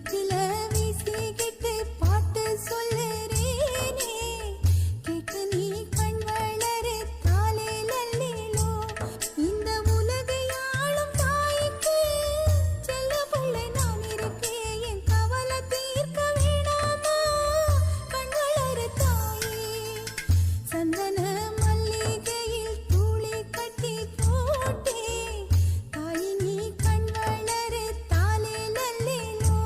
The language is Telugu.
కథల విసిగి